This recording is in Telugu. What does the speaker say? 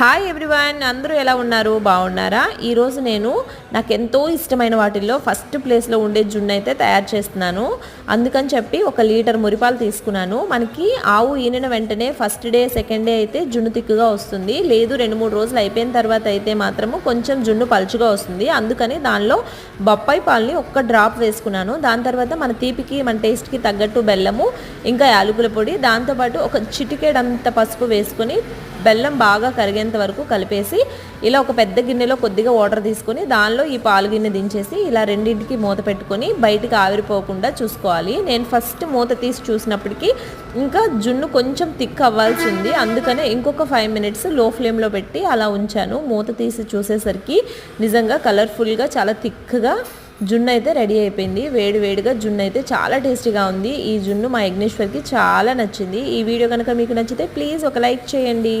హాయ్ ఎవ్రీవన్ అందరూ ఎలా ఉన్నారు? బాగున్నారా? ఈరోజు నేను నాకు ఎంతో ఇష్టమైన వాటిల్లో ఫస్ట్ ప్లేస్లో ఉండే జున్ను అయితే తయారు చేస్తున్నాను. అందుకని చెప్పి ఒక లీటర్ మురిపాలు తీసుకున్నాను. మనకి ఆవు ఈనిన వెంటనే ఫస్ట్ డే సెకండ్ డే అయితే జున్ను తిక్కుగా వస్తుంది. లేదు రెండు మూడు రోజులు అయిపోయిన తర్వాత అయితే మాత్రము కొంచెం జున్ను పలుచుగా వస్తుంది. అందుకని దానిలో బొప్పాయి పాలని ఒక్క డ్రాప్ వేసుకున్నాను. దాని తర్వాత మన తీపికి మన టేస్ట్కి తగ్గట్టు బెల్లము ఇంకా యాలకుల పొడి దాంతోపాటు ఒక చిటికేడంత పసుపు వేసుకొని బెల్లం బాగా కరిగేంత వరకు కలిపేసి ఇలా ఒక పెద్ద గిన్నెలో కొద్దిగా వాటర్ తీసుకొని దానిలో ఈ పాలు గిన్నె దించేసి ఇలా రెండింటికి మూత పెట్టుకొని బయటికి ఆవిరిపోకుండా చూసుకోవాలి. నేను ఫస్ట్ మూత తీసి చూసినప్పటికీ ఇంకా జున్ను కొంచెం థిక్ అవ్వాల్సింది అందుకనే ఇంకొక ఫైవ్ మినిట్స్లో ఫ్లేమ్లో పెట్టి అలా ఉంచాను. మూత తీసి చూసేసరికి నిజంగా కలర్ఫుల్గా చాలా థిక్గా జున్ను అయితే రెడీ అయిపోయింది. వేడి వేడిగా జున్ను అయితే చాలా టేస్టీగా ఉంది. ఈ జున్ను మా యజ్ఞేశ్వర్కి చాలా నచ్చింది. ఈ వీడియో కనుక మీకు నచ్చితే ప్లీజ్ ఒక లైక్ చేయండి.